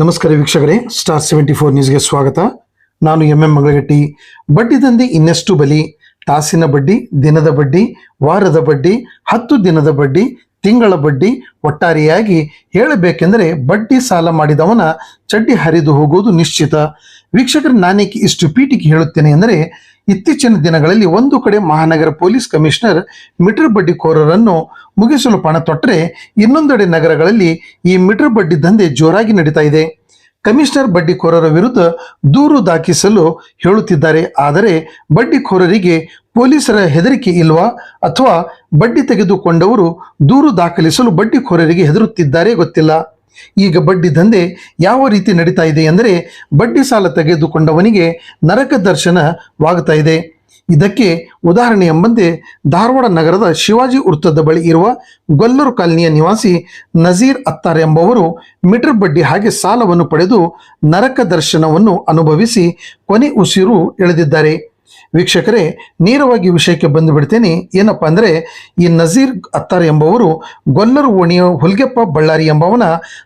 ನಮಸ್ಕಾರ ವೀಕ್ಷಕರೇ star seventy four ನ್ಯೂಸ್ಗೆ ಸ್ವಾಗತ. ನಾನು ಎಂ ಎಂ ಮಗಳಗಟ್ಟಿ ಬಡ್ಡಿ ದಂಧೆ ಇನ್ನಷ್ಟು ಬಲಿ? ತಾಸಿನ ಬಡ್ಡಿ, ದಿನದ ಬಡ್ಡಿ, ವಾರದ ಬಡ್ಡಿ, ಹತ್ತು ದಿನದ ಬಡ್ಡಿ, ತಿಂಗಳ ಬಡ್ಡಿ ಒಟ್ಟಾರೆಯಾಗಿ ಹೇಳಬೇಕೆಂದರೆ ಬಡ್ಡಿ ಸಾಲ ಮಾಡಿದವನ ಚಡ್ಡಿ ಹರಿದು ಹೋಗುವುದು ನಿಶ್ಚಿತ. ವೀಕ್ಷಕರು, ನಾನೇಕೆ ಇಷ್ಟು ಪೀಟಿಗೆ ಹೇಳುತ್ತೇನೆ ಎಂದರೆ ಇತ್ತೀಚಿನ ದಿನಗಳಲ್ಲಿ ಒಂದು ಕಡೆ ಮಹಾನಗರ ಪೊಲೀಸ್ ಕಮಿಷನರ್ ಮೀಟರ್ ಬಡ್ಡಿಕೋರರನ್ನು ಮುಗಿಸಲು ಪಣ ತೊಟ್ಟರೆ ಇನ್ನೊಂದೆಡೆ ನಗರಗಳಲ್ಲಿ ಈ ಮೀಟರ್ ಬಡ್ಡಿ ದಂಧೆ ಜೋರಾಗಿ ನಡೀತಾ ಇದೆ. ಕಮಿಷನರ್ ಬಡ್ಡಿಕೋರರ ವಿರುದ್ಧ ದೂರು ದಾಖಲಿಸಲು ಹೇಳುತ್ತಿದ್ದಾರೆ. ಆದರೆ ಬಡ್ಡಿಕೋರರಿಗೆ ಪೊಲೀಸರ ಹೆದರಿಕೆ ಇಲ್ವಾ? ಅಥವಾ ಬಡ್ಡಿ ತೆಗೆದುಕೊಂಡವರು ದೂರು ದಾಖಲಿಸಲು ಬಡ್ಡಿಕೋರರಿಗೆ ಹೆದರುತ್ತಿದ್ದಾರೆ ಗೊತ್ತಿಲ್ಲ. ಈಗ ಬಡ್ಡಿ ದಂಧೆ ಯಾವ ರೀತಿ ನಡೀತಾ ಇದೆ ಎಂದರೆ ಬಡ್ಡಿ ಸಾಲ ತೆಗೆದುಕೊಂಡವನಿಗೆ ನರಕ ದರ್ಶನವಾಗುತ್ತಾ ಇದೆ. ಇದಕ್ಕೆ ಉದಾಹರಣೆ ಎಂಬಂತೆ ಧಾರವಾಡ ನಗರದ ಶಿವಾಜಿ ವೃತ್ತದ ಬಳಿ ಇರುವ ಗೊಲ್ಲರು ಕಾಲನಿಯ ನಿವಾಸಿ ನಜೀರ್ ಅತ್ತಾರ್ ಎಂಬವರು ಮೀಟರ್ ಬಡ್ಡಿ ಹಾಗೆ ಸಾಲವನ್ನು ಪಡೆದು ನರಕ ದರ್ಶನವನ್ನು ಅನುಭವಿಸಿ ಕೊನೆ ಉಸಿರು ಎಳೆದಿದ್ದಾರೆ. ವೀಕ್ಷಕರೇ, ನೇರವಾಗಿ ವಿಷಯಕ್ಕೆ ಬಂದು ಬಿಡ್ತೇನೆ. ಏನಪ್ಪಾ ಅಂದ್ರೆ, ಈ ನಜೀರ್ ಅತ್ತಾರ್ ಎಂಬವರು ಗೊಲ್ಲರು ಓಣಿಯ ಹುಲ್ಗೆಪ್ಪ ಬಳ್ಳಾರಿ ಎಂಬವನ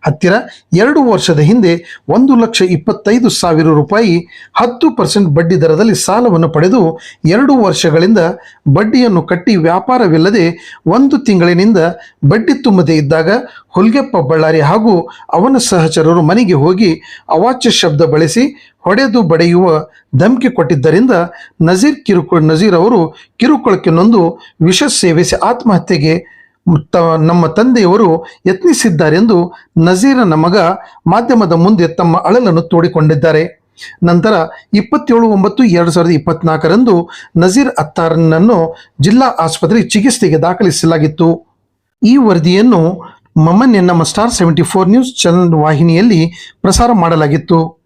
ಹತ್ತಿರ ಎರಡು ವರ್ಷದ ಹಿಂದೆ ಒಂದು ಲಕ್ಷ ಇಪ್ಪತ್ತೈದು ಸಾವಿರ ರೂಪಾಯಿ ಹತ್ತು ಪರ್ಸೆಂಟ್ ಬಡ್ಡಿ ದರದಲ್ಲಿ ಸಾಲವನ್ನು ಪಡೆದು ಎರಡು ವರ್ಷಗಳಿಂದ ಬಡ್ಡಿಯನ್ನು ಕಟ್ಟಿ ವ್ಯಾಪಾರವಿಲ್ಲದೆ ಒಂದು ತಿಂಗಳಿನಿಂದ ಬಡ್ಡಿ ತುಂಬದೇ ಇದ್ದಾಗ ಹುಲ್ಗೆಪ್ಪ ಬಳ್ಳಾರಿ ಹಾಗೂ ಅವನ ಸಹಚರರು ಮನೆಗೆ ಹೋಗಿ ಅವಾಚ್ಯ ಶಬ್ದ ಬಳಸಿ ಹೊಡೆದು ಬಡಿಯುವ ಧಮಕಿ ಕೊಟ್ಟಿದ್ದರಿಂದ ನಜೀರ್ ಕಿರುಕುಳ ನಜೀರ್ ಅವರು ಕಿರುಕುಳಕ್ಕೆ ನೊಂದು ವಿಷ ಸೇವಿಸಿ ಆತ್ಮಹತ್ಯೆಗೆ ನಮ್ಮ ತಂದೆಯವರು ಯತ್ನಿಸಿದ್ದಾರೆಂದು ನಜೀರನ ಮಗ ಮಾಧ್ಯಮದ ಮುಂದೆ ತಮ್ಮ ಅಳಲನ್ನು ತೋಡಿಕೊಂಡಿದ್ದಾರೆ. ನಂತರ ಇಪ್ಪತ್ತೇಳು ಒಂಬತ್ತು ಎರಡು ಸಾವಿರದ ಇಪ್ಪತ್ನಾಲ್ಕರಂದು ನಜೀರ್ ಅತ್ತಾರನನ್ನು ಜಿಲ್ಲಾ ಆಸ್ಪತ್ರೆ ಚಿಕಿತ್ಸೆಗೆ ದಾಖಲಿಸಲಾಗಿತ್ತು. ಈ ವರದಿಯನ್ನು ಮಮನ್ಯ ನಮ್ಮ star seventy four news channel ವಾಹಿನಿಯಲ್ಲಿ ಪ್ರಸಾರ ಮಾಡಲಾಗಿತ್ತು.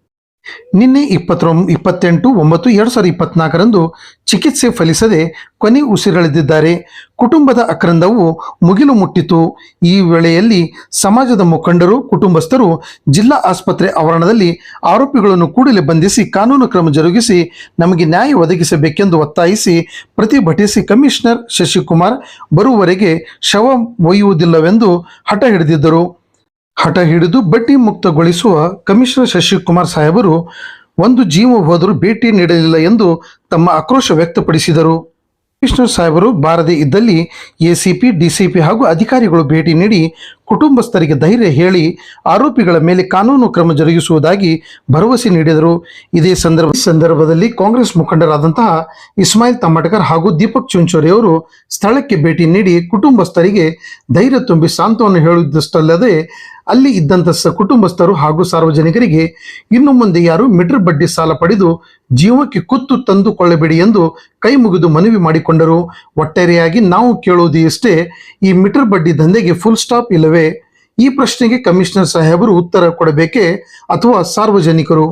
ನಿನ್ನೆ ಇಪ್ಪತ್ತೊಂ, ಇಪ್ಪತ್ತೆಂಟು, ಒಂಬತ್ತು, ಎರಡು ಸಾವಿರದ ಇಪ್ಪತ್ನಾಲ್ಕರಂದು ಚಿಕಿತ್ಸೆ ಫಲಿಸದೆ ಕೊನೆ ಉಸಿರೆಳೆದಿದ್ದಾರೆ. ಕುಟುಂಬದ ಅಕ್ರಂದವು ಮುಗಿಲು ಮುಟ್ಟಿತು. ಈ ವೇಳೆಯಲ್ಲಿ ಸಮಾಜದ ಮುಖಂಡರು, ಕುಟುಂಬಸ್ಥರು, ಜಿಲ್ಲಾ ಆಸ್ಪತ್ರೆ ಆವರಣದಲ್ಲಿ ಆರೋಪಿಗಳನ್ನು ಕೂಡಲೇ ಬಂಧಿಸಿ ಕಾನೂನು ಕ್ರಮ ಜರುಗಿಸಿ ನಮಗೆ ನ್ಯಾಯ ಒದಗಿಸಬೇಕೆಂದು ಒತ್ತಾಯಿಸಿ ಪ್ರತಿಭಟಿಸಿ ಕಮಿಷನರ್ ಶಶಿಕುಮಾರ್ ಬರುವವರೆಗೆ ಶವ ಒಯ್ಯುವುದಿಲ್ಲವೆಂದು ಹಠ ಹಿಡಿದಿದ್ದರು. ಹಠ ಹಿಡಿದು ಬಡ್ಡಿ ಮುಕ್ತಗೊಳಿಸುವ ಕಮಿಷನರ್ ಶಶಿಕುಮಾರ್ ಸಾಹೇಬರು ಒಂದು ಜೀವ ಹೋದರೂ ಭೇಟಿ ನೀಡಲಿಲ್ಲ ಎಂದು ತಮ್ಮ ಆಕ್ರೋಶ ವ್ಯಕ್ತಪಡಿಸಿದರು. ಕಮಿಷನರ್ ಸಾಹೇಬರು ಬಾರದೇ ಇದ್ದಲ್ಲಿ ಎಸಿಪಿ, ಡಿಸಿಪಿ ಹಾಗೂ ಅಧಿಕಾರಿಗಳು ಭೇಟಿ ನೀಡಿ ಕುಟುಂಬಸ್ಥರಿಗೆ ಧೈರ್ಯ ಹೇಳಿ ಆರೋಪಿಗಳ ಮೇಲೆ ಕಾನೂನು ಕ್ರಮ ಜರುಗಿಸುವುದಾಗಿ ಭರವಸೆ ನೀಡಿದರು. ಇದೇ ಸಂದರ್ಭ ಸಂದರ್ಭದಲ್ಲಿ ಕಾಂಗ್ರೆಸ್ ಮುಖಂಡರಾದಂತಹ ಇಸ್ಮಾಯಿಲ್ ತಮ್ಮಟಕರ್ ಹಾಗೂ ದೀಪಕ್ ಚುಂಚೋರಿ ಅವರು ಸ್ಥಳಕ್ಕೆ ಭೇಟಿ ನೀಡಿ ಕುಟುಂಬಸ್ಥರಿಗೆ ಧೈರ್ಯ ತುಂಬಿ ಸಾಂತ್ವನ ಹೇಳುವುದಷ್ಟಲ್ಲದೆ ಅಲ್ಲಿ ಇದ್ದಂತ ಕುಟುಂಬಸ್ಥರು ಹಾಗೂ ಸಾರ್ವಜನಿಕರಿಗೆ ಇನ್ನು ಮುಂದೆ ಯಾರು ಮೀಟರ್ ಬಡ್ಡಿ ಸಾಲ ಪಡೆದು ಜೀವಕ್ಕೆ ಕುತ್ತು ತಂದುಕೊಳ್ಳಬೇಡಿ ಎಂದು ಕೈ ಮುಗಿದು ಮನವಿ ಮಾಡಿಕೊಂಡರು. ಒಟ್ಟಾರೆಯಾಗಿ ನಾವು ಕೇಳುವುದು ಇಷ್ಟೇ ಈ ಮೀಟರ್ ಬಡ್ಡಿ ದಂಧೆಗೆ ಫುಲ್ ಸ್ಟಾಪ್ ಇಲ್ಲವೇ? ಈ ಪ್ರಶ್ನೆಗೆ ಕಮಿಷನರ್ ಸಾಹೇಬರು ಉತ್ತರ ಕೊಡಬೇಕೇ ಅಥವಾ ಸಾರ್ವಜನಿಕರು?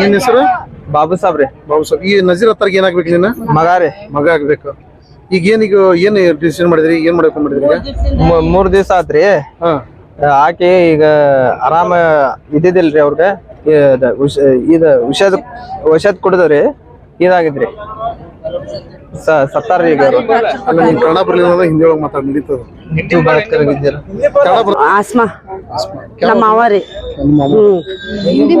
ನಿನ್ನ ಹೆಸರು? ಬಾಬು ಸಾಬ್ರಿ. ಬಾಬು ಸಾಬ್ ಈ ನಜೀರ್ ಹತ್ತಾರ್ಗೆ ಏನಾಗ್ಬೇಕು ನಿನ್ನ? ಮಗ ರೀ. ಮಗ ಆಗ್ಬೇಕು. ಈಗ ಏನೀಗ ಏನ್ ಡಿಸಿಷನ್ ಮಾಡಿದ್ರಿ? ಏನ್ ಮಾಡ್ಬೇಕು ಮಾಡಿದ್ರಿ ಮೂ- ಮೂರ್ ದಿವಸ ಆತ್ರಿ. ಹಾ. ಆಕೆ ಈಗ ಆರಾಮ ಇದ್ದಿದ್ದಿಲ್ರಿ ಅವ್ರಿಗೆ. ಇದ ವಿಷ- ಇದ ವಿಷದ ಔಷಧ ಕುಡಿದ್ರಿ ಇದಾಗಿದ್ರಿ. ಸ- ಈಗ ಅವ್ರು. ಅಲ್ಲ ಕನ್ನಡ ಬರ್ಲಿಲ್ಲ ಹಿಂದಿ ಒಳಗೆ ಮಾತಾಡ್ ನಡೀತದ. ಆಸ್ಮಾ. ನಮ್ಮ ಅವ ರೀ. ಹಿಂದಿನ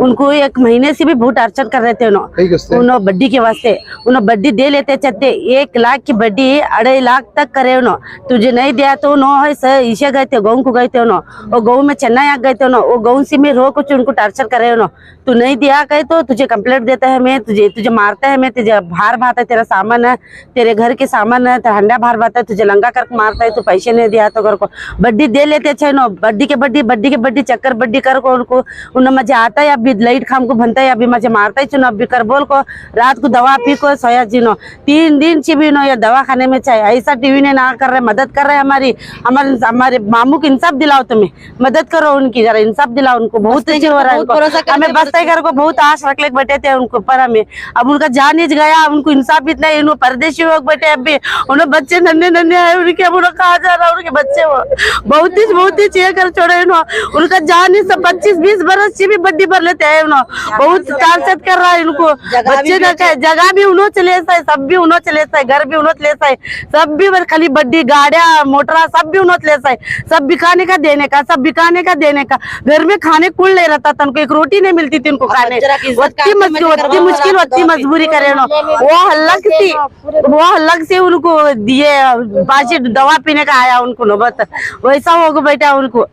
उनको एक महीने से भी बहुत अर्चन कर रहे थे उन्होंने बड्डी के वास्ते। उन्होंने बड्डी दे लेते चलते एक लाख की बड्डी अढ़ाई लाख तक करे उन्होंने तुझे नहीं दिया तो उन्होंने इसे गए थे गऊ को गए थे उन्होंने और गऊ में चेन्नई आ गए थे उन्होंने वो गऊ से मैं रो कुछ उनको टॉर्चर करे उन्होंने तू नहीं दिया कहे तो तुझे कम्प्लेट देता है मैं तुझे तुझे मारता है मैं तुझे भार भाता है तेरा सामान है तेरे घर के सामान है हंडा भार भाता है तुझे लंगा करके मारता है तू पैसे नहीं दिया तो घर को। बड्डी दे लेते अच्छा बड्डी के बड्डी बड्डी के बड्डी चक्कर बड्डी कर को उनको। उन्होंने मज़ा आता है अब अभी लाइट खाम को बनता है अभी मज़े मारता है चुनो अभी कर बोल को रात को दवा पी को सोया जीनो तीन दिन से भी नो ये दवा खाने में चाहे। ऐसा टीवी ने ना कर रहे मदद कर रहे हमारी हमारे हमारे मामू को इंसाफ दिलाओ तुम्हें। मदद करो उनकी जरा इंसाफ दिलाओ उनको। बहुत अच्छे हो रहा है हमें बस्ते घर को बहुत आश रख ले बैठे थे उनको पर हमें। अब उनका जान ही गया उनको इंसाफ भी इतना है परदेशी लोग बैठे अभी। उन्होंने बच्चे नन्हे नन्हे आए उनके अब उन्हें कहा जा रहा उनके बच्चे वो। बहुत ही बहुत ही चेयर कर छोड़े उन्होंने उनका जान ही सब पच्चीस बीस बरस से भी बड्डी भर लेते हैं उन्होंने बहुत तारसत कर रहा है इनको। बच्चे ना कहे जगह भी उन्होंने चले है सब भी उन्होंने चले है घर भी उन्होंने चले है सब भी बस खाली बड्डी गाड़िया मोटरा सब भी उन्होंने चले है सब बिकाने का देने का सब बिकाने का देने का। घर में खाने कुल नहीं रहता था उनको एक रोटी नहीं मिलती थी उनको खाने। वत्ती मुश्किल वत्ती मुश्किल वत्ती मजबूरी करे ना। वो अलग सी वो अलग से उनको दिए बाजी दवा पीने का आया उनको नौबत वैसा हो गया बेटा उनको।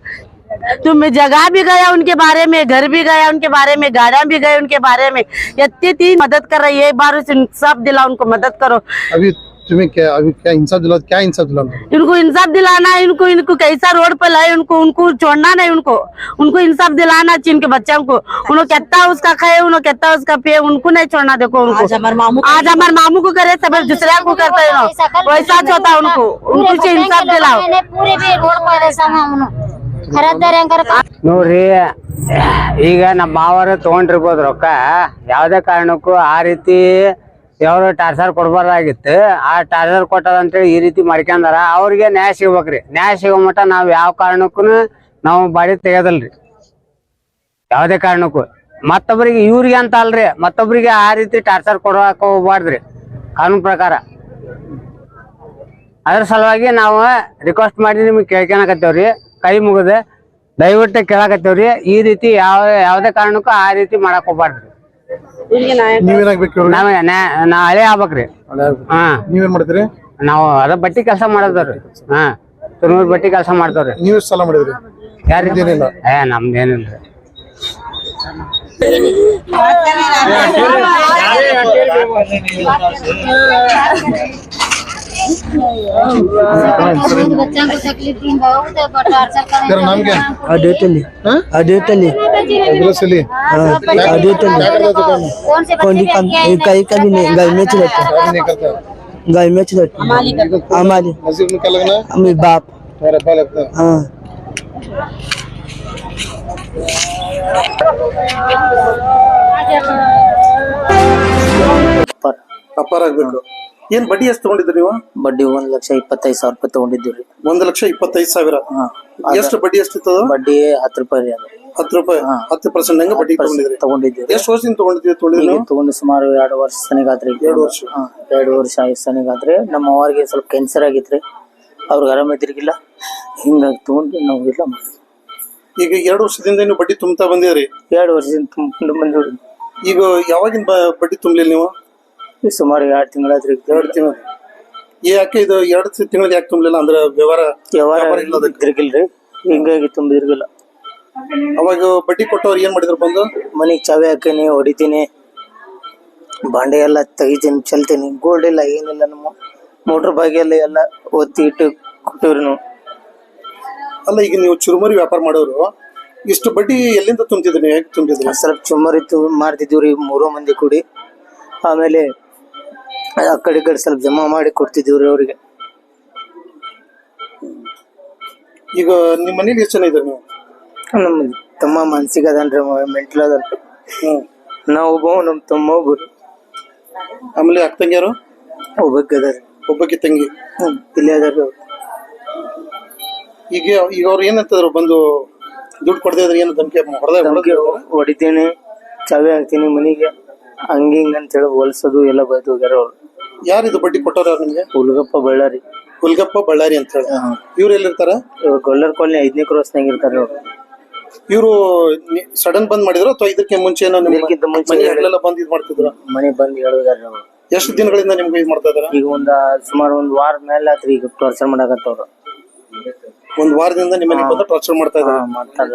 तो मैं जगह भी गया उनके बारे में घर भी गया उनके बारे में गार्डन भी गए उनके बारे में। इतनी थी मदद कर रही है एक बार इंसाफ दिला उनको मदद करो। अभी तुम्हें क्या अभी क्या इंसाफ दिला क्या इंसाफ दिला इनको इंसाफ दिलाना है इनको इनको कैसा रोड पर लाए उनको उनको छोड़ना नहीं उनको। उनको इंसाफ दिलाना चाहिए उनके बच्चों को। उन्होंने कहता है उसका खाए उन्होंने कहता है उसका पिए उनको नहीं छोड़ना देखो उनको। आज हमारे मामू को करे सब दूसरे को करते है वैसा छोता उनको। उनको इंसाफ दिलाओ। पूरे रोड पर ನೋಡ್ರಿ, ಈಗ ನಮ್ಮ ಮಾವರು ತಗೊಂಡಿರ್ಬೋದು ರೊಕ್ಕ. ಯಾವ್ದೇ ಕಾರಣಕ್ಕೂ ಆ ರೀತಿ ಯಾವ್ದು ಟಾರ್ಚರ್ ಕೊಡ್ಬಾರ್ದಾಗಿತ್ತು. ಆ ಟಾರ್ಚರ್ ಕೊಟ್ಟದಂತೇಳಿ ಈ ರೀತಿ ಮಾಡ್ಕೊಂಡಾರ ಅವ್ರಿಗೆ ನ್ಯಾಯ ಸಿಗ್ಬೇಕ್ರಿ. ನ್ಯಾಯ ಸಿಗೋ ಮಟ್ಟ ನಾವ್ ಯಾವ ಕಾರಣಕ್ಕೂ ನಾವು ಬಾಡಿ ತೆಗೆದಲ್ರಿ ಯಾವ್ದೇ ಕಾರಣಕ್ಕೂ. ಮತ್ತೊಬ್ಬರಿಗೆ ಇವ್ರಿಗೆ ಅಂತ ಅಲ್ರಿ. ಮತ್ತೊಬ್ಬರಿಗೆ ಆ ರೀತಿ ಟಾರ್ಚರ್ ಕೊಡಾಕ ಹೋಗ್ಬಾರ್ದ್ರಿ. ಕಾನೂನು ಪ್ರಕಾರ. ಅದ್ರ ಸಲುವಾಗಿ ನಾವು ರಿಕ್ವೆಸ್ಟ್ ಮಾಡಿ ನಿಮ್ಗೆ ಕೇಳ್ಕೊಳಕತ್ತೇವ್ರಿ. ಕೈ ಮುಗಿದೆ. ದಯವಿಟ್ಟು ಕೇಳಕತ್ತೇವ್ರಿ. ಈ ರೀತಿ ಯಾವ ಯಾವ್ದೇ ಕಾರಣಕ್ಕೂ ಆ ರೀತಿ ಮಾಡಕ್ ಹೋಗ್ಬಾರ್ದ್ರಿ ನೀವೇನಾಗ್ಬೇಕು? ನಾವ್ ನ್ಯಾ- ನಾ ಹಳೆ ಆಗ್ಬೇಕ್ರಿ. ಹಾ. ನೀವೇನ್ ಮಾಡ್ತೀರಿ? ನಾವು ಅದ ಬಟ್ಟಿ ಕೆಲಸ ಮಾಡೋದ್ರಿ ಹಾ. ತುರ್ಮೂರ್ ಬಟ್ಟಿ ಕೆಲಸ ಮಾಡ್ತೇವ್ರಿ ನೀವ್ ಎಷ್ಟ್ ಸಾಲ ಮಾಡಿದ್ರಿ? ಯಾರ್ರಿ? ಏನಿಲ್ಲ. ಏ ನಮ್ದೇನಿಲ್ರಿ बच्चों को तकलीफ दी बहुत है बट टार्चर करें तेरा नाम क्या है? अद्वैतली हाँ? अद्वैतली एड्रेस से लिए अद्वैतली कौन से कोणी बच्चे काम क्या है? काही कभी नाही गायमेच रहते शादी नहीं करता गायमेच रहते आम्हाला नसीब में क्या लगना है आम्ही बाप तुम्हारा अब्बा लगता है हा ಅಪ್ಪಾರ ಆಗ್ಬೇಕು ಏನ್ ಬಡ್ಡಿ ಎಷ್ಟು ತಗೊಂಡಿದ್ರಿ ನೀವು? ಬಡ್ಡಿ ಒಂದ್ ಲಕ್ಷ ಇಪ್ಪತ್ತೈದು ಸಾವಿರ ರೂಪಾಯಿ ತಗೊಂಡಿದ್ದೀವಿ ಒಂದ್ ಲಕ್ಷ ಇಪ್ಪತ್ತೈದು ಸಾವಿರ. ಎಷ್ಟು ಬಡ್ಡಿ ಎಷ್ಟು ಬಡ್ಡಿ ಹತ್ತು ರೂಪಾಯಿ ರೀ ಅದು. ಹತ್ತು ರೂಪಾಯಿ ಹತ್ತು ಪರ್ಸೆಂಟ್ ಹಂಗ ಬಡ್ಡಿ ತಗೊಂಡಿದ್ರಿ ತಗೊಂಡಿದ್ದೀವಿ ಎಷ್ಟು ವರ್ಷದಿಂದ ತಗೊಂಡಿದ್ರಿ ತಗೊಂಡಿದ್ರಿ ಈಗ ನೀವು ತಗೊಂಡು ಸುಮಾರು ಎರಡು ವರ್ಷ ಸನಿಗಾತ್ರಿ ಎರಡು ವರ್ಷ. ಎರಡು ವರ್ಷ ಆಯ್ತು ಸನಿಗಾತ್ರಿ. ನಮ್ಮ ಅವ್ರಿಗೆ ಸ್ವಲ್ಪ ಕ್ಯಾನ್ಸರ್ ಆಗಿತ್ರಿ. ಅವ್ರಿಗೆ ಆರಾಮ ಇದ್ರಿಗಿಲ್ಲ. ಹಿಂಗಾಗಿ ತಗೊಂಡು ನಾವು ಇಲ್ಲ ಮಾಡಿದ್ವಿ ಈಗ ಎರಡು ವರ್ಷದಿಂದ ನೀವು ಬಡ್ಡಿ ತುಂಬ್ತಾ ಬಂದಿದ್ರಿ ಎರಡು ವರ್ಷದಿಂದ ತುಂಬಿಕೊಂಡು ಬಂದಿವ್ರಿ. ಈಗ ಯಾವಾಗಿನ ಬ- ಬಡ್ಡಿ ತುಂಬಲಿಲ್ಲ ನೀವು? ಈಗ ಸುಮಾರು ಎರಡು ತಿಂಗಳಾದ್ರಿ ಎರಡು ತಿಂಗಳು. ಯಾಕೆ ಇದು ಎರಡು ತಿಂಗಳಿಗೆ ಯಾಕೆ ತುಂಬಲಿಲ್ಲ? ಅಂದ್ರೆ ವ್ಯವಹಾರ ವ್ಯವಹಾರ ಇಲ್ಲ ಅದಕ್ಕೆ. ಹಿಂಗಾಗಿ ತುಂಬಿದ್ರಿಗಿಲ್ಲ ಅವಾಗ ಬಡ್ಡಿ ಕೊಟ್ಟವ್ರು ಏನ್ ಮಾಡಿದ್ರು ಬಂದು? ಮನೆಗೆ ಚಾವಿ ಹಾಕೀನಿ ಹೊಡಿತೀನಿ. ಬಾಂಡೆ ಎಲ್ಲ ತೆಗಿತೀನಿ ಚೆಲ್ತೀನಿ. ಗೋಲ್ಡ್ ಇಲ್ಲ ಏನಿಲ್ಲ ನಮ್ಮ ಮೋಟ್ರ್ ಬಾಗಿ ಎಲ್ಲ ಒತ್ತಿ ಇಟ್ಟು ಕೊಟ್ಟಿವ್ರಿ ನಾವು. ಅಲ್ಲ ಈಗ ನೀವು ಚುರುಮರಿ ವ್ಯಾಪಾರ ಮಾಡೋರು ಇಷ್ಟು ಬಡ್ಡಿ ಎಲ್ಲಿಂದ ತುಂಬಿದ್ರಿ ಹೇಗೆ ತುಂಬಿದ್ರಿ ಸ್ವಲ್ಪ ಚುಮ್ಮರಿತ್ತು ರೀ ಮೂರು ಮಂದಿ ಕೂಡಿ. ಆಮೇಲೆ ಆ ಕಡೆ ಕಡೆ ಸ್ವಲ್ಪ ಜಮಾ ಮಾಡಿ ಕೊಡ್ತಿದ್ದೀವ್ರಿ ಅವ್ರಿಗೆ. ಈಗ ನಿಮ್ಮ ಮನೇಲಿ ಎಷ್ಟು ಜನ ಇದ್ದಾರೆ ನೀವು? ನಮ್ಮ ತಮ್ಮ ಮನ್ಸಿಗೆ ಅದನ್ರಿ ಮೆಂಟಲ್ ಅದನ್ರಿ ಹ್ಮ್ ನಾವು ಒಬ್ಬ ನಮ್ಮ ತಮ್ಮ ಒಬ್ಬರು ಆಮೇಲೆ ಅಕ್ಕ ತಂಗಿಯರು? ಒಬ್ಬಕ್ಕೆ ಅದಾರ ಒಬ್ಬಕ್ಕೆ ತಂಗಿ? ಹ್ಮ್ ಇಲ್ಲೇ ಅದಾರಿ ಈಗ ಈಗ ಅವ್ರು ಏನಂತದ್ರು ಬಂದು ದುಡ್ಡು ಕೊಡದೇ ಇದ್ರೆ ಏನು ಧಮಕಿ ಹೊಡೆದ ಹೊಡಿತೀನಿ ಚಾವಿ ಹಾಕ್ತೀನಿ ಮನೆಗೆ. ಹಂಗ ಹಿಂಗ ಅಂತೇಳಿ ಹೊಲ್ಸೋದು ಎಲ್ಲ ಬೈದು ಹೋಗ್ಯಾರ ಅವ್ರು. ಯಾರಿದು ಬಡ್ಡಿ ಕೊಟ್ಟವ್ರ ನಿಮ್ಗೆ? ಹುಲ್ಗಪ್ಪ ಬಳ್ಳಾರಿ. ಹುಲ್ಗಪ್ಪ ಬಳ್ಳಾರಿ ಅಂತ ಹೇಳಿ. ಇವ್ರು ಎಲ್ಲಿರ್ತಾರ? ಇವ್ರು ಗೊಲ್ಲರ್ ಕಾಲನಿ ಐದನೇ ಕ್ರಾಸ್ನಾಗ ಇರ್ತಾರೆ ಅವ್ರು. ಇವರು ಸಡನ್ ಬಂದ್ ಮಾಡಿದ್ರು ಅಥವಾ ಇದಕ್ಕೆ ಮುಂಚೆ ಏನೋ ಇದಕ್ಕಿಂತ ಮುಂಚೆ ಬಂದ್ ಇದ್ ಮಾಡ್ತಿದ್ರು? ಮನೆ ಬಂದು ಹೇಳಿದಾರೆ ಅವ್ರು. ಎಷ್ಟು ದಿನಗಳಿಂದ ನಿಮ್ಗೆ ಇದು ಮಾಡ್ತಾ ಇದಾರ? ಈಗ ಒಂದ ಸುಮಾರು ಒಂದ್ ವಾರ ಮೇಲೆ ಆತ್ರಿ ಈಗ ಟಾರ್ಚರ್ ಮಾಡಕತ್ತವ್ರು. ಒಂದ್ ವಾರದಿಂದ ನಿಮ್ಮ ಮನೆಗೆ ಬಂದು ಟಾರ್ಚರ್ ಮಾಡ್ತಾ ಮಾಡ್ತಾರೆ ಮಾಡ್ತಾರ